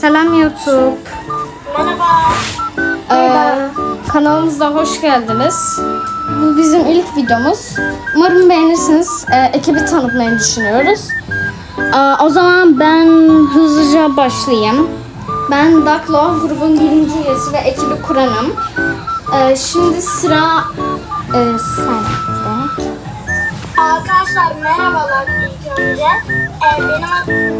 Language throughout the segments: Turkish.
Selam YouTube. Merhaba. Ee, kanalımıza hoş geldiniz. Bu bizim ilk videomuz. Umarım beğenirsiniz. Ee, ekibi tanıtmayı düşünüyoruz. Ee, o zaman ben hızlıca başlayayım. Ben Daklo, grubun birinci üyesi ve ekibi kuranım. Ee, şimdi sıra e, sende. Arkadaşlar merhabalar ilk önce. Ee, benim ad-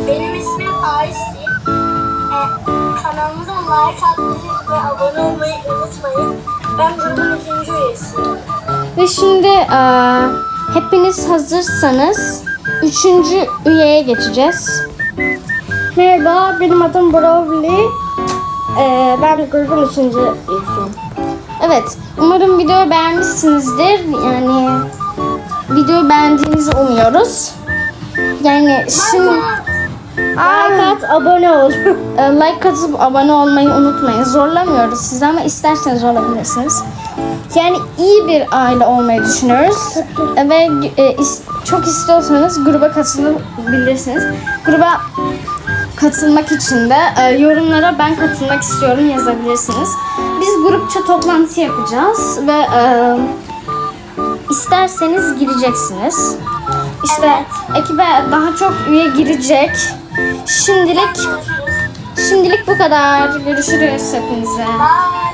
kanalımıza like atmayı ve abone olmayı unutmayın. Ben grubun ikinci üyesiyim. Ve şimdi e, hepiniz hazırsanız üçüncü üyeye geçeceğiz. Merhaba, benim adım Brovli. E, ben grubun üçüncü üyesiyim. Evet, umarım videoyu beğenmişsinizdir. Yani videoyu beğendiğinizi umuyoruz. Yani şimdi... Like at, abone ol. E, like atıp abone olmayı unutmayın. Zorlamıyoruz sizi ama isterseniz olabilirsiniz. Yani iyi bir aile olmayı düşünüyoruz. Ve e, is- çok istiyorsanız gruba katılabilirsiniz. Gruba katılmak için de e, yorumlara ben katılmak istiyorum yazabilirsiniz. Biz grupça toplantı yapacağız ve e, isterseniz gireceksiniz. İşte ekibe daha çok üye girecek. Şimdilik şimdilik bu kadar. Görüşürüz hepinize. Bye.